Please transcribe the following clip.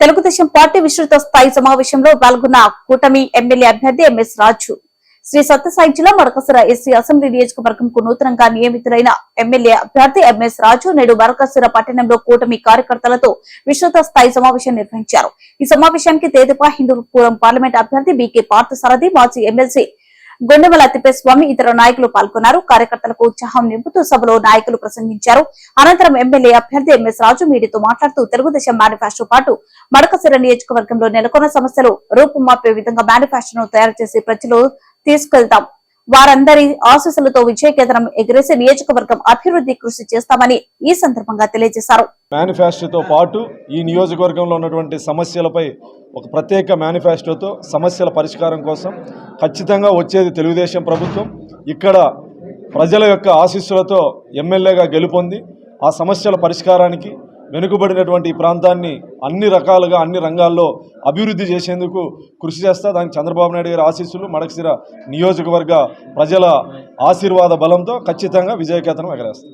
Telugu Desam party విస్తృత స్థాయి సమావేశంలో పాల్గొన్న కూటమి ఎమ్మెల్యే అభ్యర్థి ఎంఎస్ రాజు. శ్రీ సత్యసాయి జిల్లా మరకసర ఎస్సీ అసెంబ్లీ నియోజకవర్గంకు నూతనంగా నియమితులైన ఎమ్మెల్యే అభ్యర్థి ఎంఎస్ రాజు నేడు మరకసర పట్టణంలో కూటమి కార్యకర్తలతో విస్తృత స్థాయి సమావేశం నిర్వహించారు. ఈ సమావేశానికి తేదపా హిందూపురం పార్లమెంట్ అభ్యర్థి బీకే పార్థసారథి మాజీ ఎమ్మెల్సీ గొండెమల తిప్పేస్వామి ఇతర నాయకులు పాల్గొన్నారు. కార్యకర్తలకు ఉత్సాహం నింపుతూ సభలో నాయకులు ప్రసంగించారు. అనంతరం ఎమ్మెల్యే అభ్యర్థి ఎంఎస్ రాజు మీడియాతో మాట్లాడుతూ తెలుగుదేశం మేనిఫెస్టో పాటు మడకసిర నియోజకవర్గంలో నెలకొన్న సమస్యలు రూపుమాపే విధంగా మేనిఫెస్టోను తయారు చేసి ప్రజలు తీసుకెళ్తాం. వారందరి ఆశీస్సులతో విజయకేతనం ఎగిరేసి నియోజకవర్గం అభివృద్ధి కృషి చేస్తామని ఈ సందర్భంగా తెలియజేశారు. మేనిఫెస్టోతో పాటు ఈ నియోజకవర్గంలో ఉన్నటువంటి సమస్యలపై ఒక ప్రత్యేక మేనిఫెస్టోతో సమస్యల పరిష్కారం కోసం ఖచ్చితంగా వచ్చేది తెలుగుదేశం ప్రభుత్వం. ఇక్కడ ప్రజల యొక్క ఆశీస్సులతో ఎమ్మెల్యేగా గెలుపొంది ఆ సమస్యల పరిష్కారానికి వెనుకబడినటువంటి ఈ ప్రాంతాన్ని అన్ని రకాలుగా అన్ని రంగాల్లో అభివృద్ధి చేసేందుకు కృషి చేస్తా దానికి చంద్రబాబు నాయుడు గారి ఆశీస్సులు మడకసిర నియోజకవర్గ ప్రజల ఆశీర్వాద బలంతో ఖచ్చితంగా విజయకేతనం ఎగరేస్తాం.